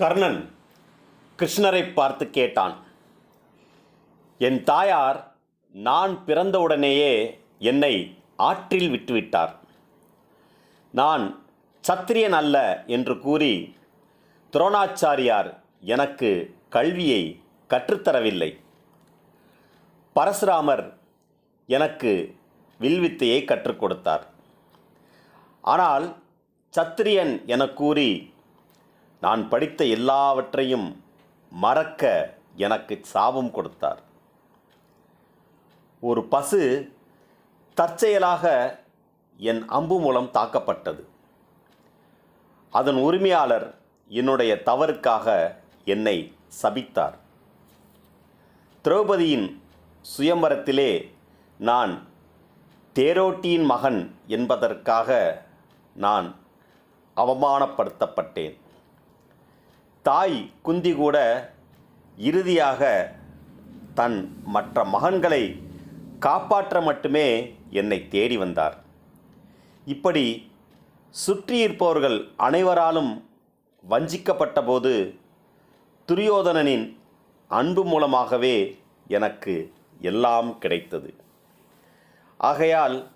கர்ணன் கிருஷ்ணரை பார்த்து கேட்டான் என் தாயார் நான் பிறந்தவுடனேயே என்னை ஆற்றில் விட்டுவிட்டார். நான் சத்திரியன் அல்ல என்று கூறி துரோணாச்சாரியார் எனக்கு கல்வியை கற்றுத்தரவில்லை. பரசுராமர் எனக்கு வில்வித்தையை கற்றுக் கொடுத்தார். ஆனால் சத்திரியன் என கூறி நான் படித்த எல்லாவற்றையும் மறக்க எனக்கு சாபம் கொடுத்தார். ஒரு பசு தற்செயலாக என் அம்பு மூலம் தாக்கப்பட்டது. அதன் உரிமையாளர் என்னுடைய தவறுக்காக என்னை சபித்தார். திரௌபதியின் சுயம்பரத்திலே நான் தேரோட்டியின் மகன் என்பதற்காக நான் அவமானப்படுத்தப்பட்டேன். தாய் குந்தி கூட இறுதியாக தன் மற்ற மகன்களை காப்பாற்ற மட்டுமே என்னை தேடி வந்தார். இப்படி சுற்றியிருப்பவர்கள் அனைவராலும் வஞ்சிக்கப்பட்டபோது துரியோதனனின் அன்பு மூலமாகவே எனக்கு எல்லாம் கிடைத்தது. ஆகையால்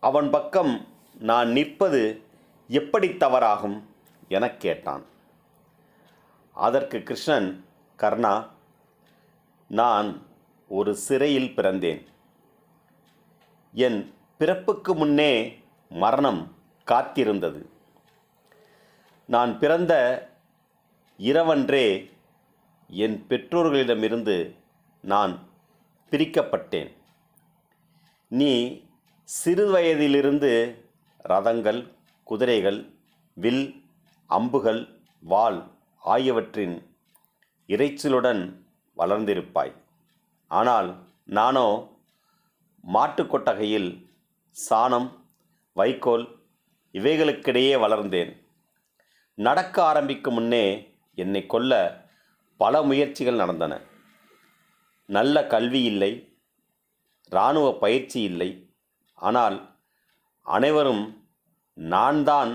அவன் பக்கம் நான் நிற்பது எப்படி தவறாகும்? எனக் கேட்டான். அதற்கு கிருஷ்ணன் கர்ணா நான் ஒரு சிறையில் பிறந்தேன். என் பிறப்புக்கு முன்னே மரணம் காத்திருந்தது. நான் பிறந்த இரவன்றே என் பெற்றோர்களிடமிருந்து நான் பிரிக்கப்பட்டேன். நீ சிறு வயதிலிருந்து ரதங்கள் குதிரைகள் வில் அம்புகள் வாள் ஆகியவற்றின் இறைச்சலுடன் வளர்ந்திருப்பாய். ஆனால் நானோ மாட்டுக்கொட்டகையில் சாணம் வைக்கோல் இவைகளுக்கிடையே வளர்ந்தேன். நடக்க ஆரம்பிக்கும் முன்னே என்னை கொல்ல பல முயற்சிகள் நடந்தன. நல்ல கல்வி இல்லை இராணுவ பயிற்சி இல்லை. ஆனால் அனைவரும் நான் தான்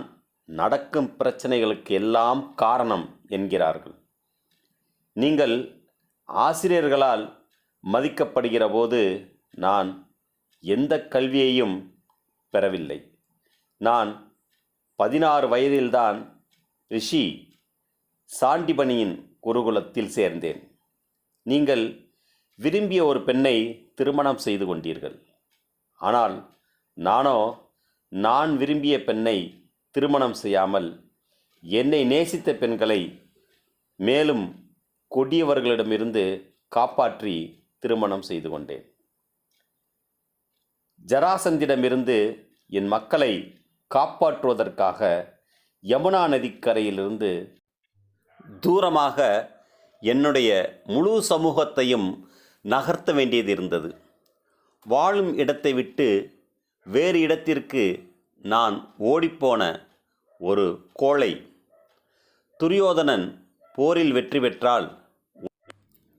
நடக்கும் பிரச்சனைகளுக்கு எல்லாம் காரணம் என்கிறார்கள். நீங்கள் ஆசிரியர்களால் மதிக்கப்படுகிற போது நான் எந்த கல்வியையும் பெறவில்லை. நான் பதினாறு வயதில்தான் ரிஷி சாண்டிபனியின் குருகுலத்தில் சேர்ந்தேன். நீங்கள் விரும்பிய ஒரு பெண்ணை திருமணம் செய்து கொண்டீர்கள். ஆனால் நானோ நான் விரும்பிய பெண்ணை திருமணம் செய்யாமல் என்னை நேசித்த பெண்களை மேலும் கொடியவர்களிடமிருந்து காப்பாற்றி திருமணம் செய்து கொண்டேன். ஜராசந்திடமிருந்து என் மக்களை காப்பாற்றுவதற்காக யமுனா நதிக்கரையிலிருந்து தூரமாக என்னுடைய முழு சமூகத்தையும் நகர்த்த வேண்டியது இருந்தது. வாழும் இடத்தை விட்டு வேறு இடத்திற்கு நான் ஓடிப்போன ஒரு கோழை. துரியோதனன் போரில் வெற்றி பெற்றால்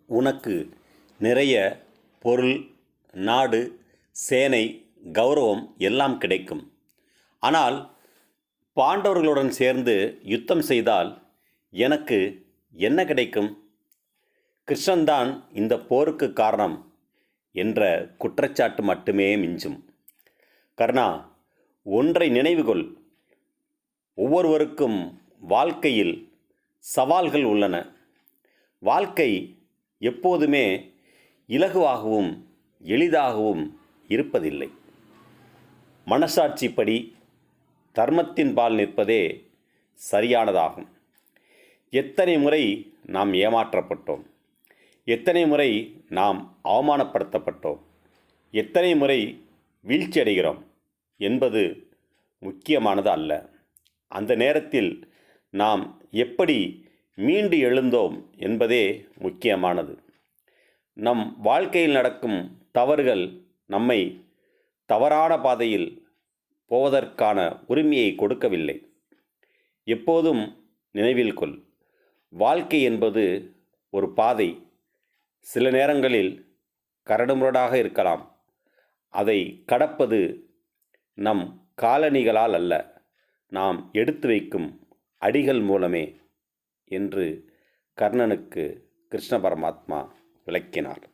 உனக்கு நிறைய பொருள் நாடு சேனை கௌரவம் எல்லாம் கிடைக்கும். ஆனால் பாண்டவர்களுடன் சேர்ந்து யுத்தம் செய்தால் எனக்கு என்ன கிடைக்கும்? கிருஷ்ணன்தான் இந்த போருக்கு காரணம் என்ற குற்றச்சாட்டு மட்டுமே மிஞ்சும். கர்ணா ஒன்றை நினைவுகொள். ஒவ்வொருவருக்கும் வாழ்க்கையில் சவால்கள் உள்ளன. வாழ்க்கை எப்போதுமே இலகுவாகவும் எளிதாகவும் இருப்பதில்லை. மனசாட்சிப்படி தர்மத்தின் பால் நிற்பதே சரியானதாகும். எத்தனை முறை நாம் ஏமாற்றப்பட்டோம்? எத்தனை முறை நாம் அவமானப்படுத்தப்பட்டோம்? எத்தனை முறை வீழ்ச்சி அடைகிறோம் என்பது முக்கியமானது அல்ல. அந்த நேரத்தில் நாம் எப்படி மீண்டு எழுந்தோம் என்பதே முக்கியமானது. நம் வாழ்க்கையில் நடக்கும் தவறுகள் நம்மை தவறான பாதையில் போவதற்கான உரிமையை கொடுக்கவில்லை. எப்போதும் நினைவில் கொள் வாழ்க்கை என்பது ஒரு பாதை. சில நேரங்களில் கரடுமுரடாக இருக்கலாம். அதை கடப்பது நம் காலணிகளால் அல்ல. நாம் எடுத்து வைக்கும் அடிகள் மூலமே என்று கர்ணனுக்கு கிருஷ்ண பரமாத்மா விளக்கினார்.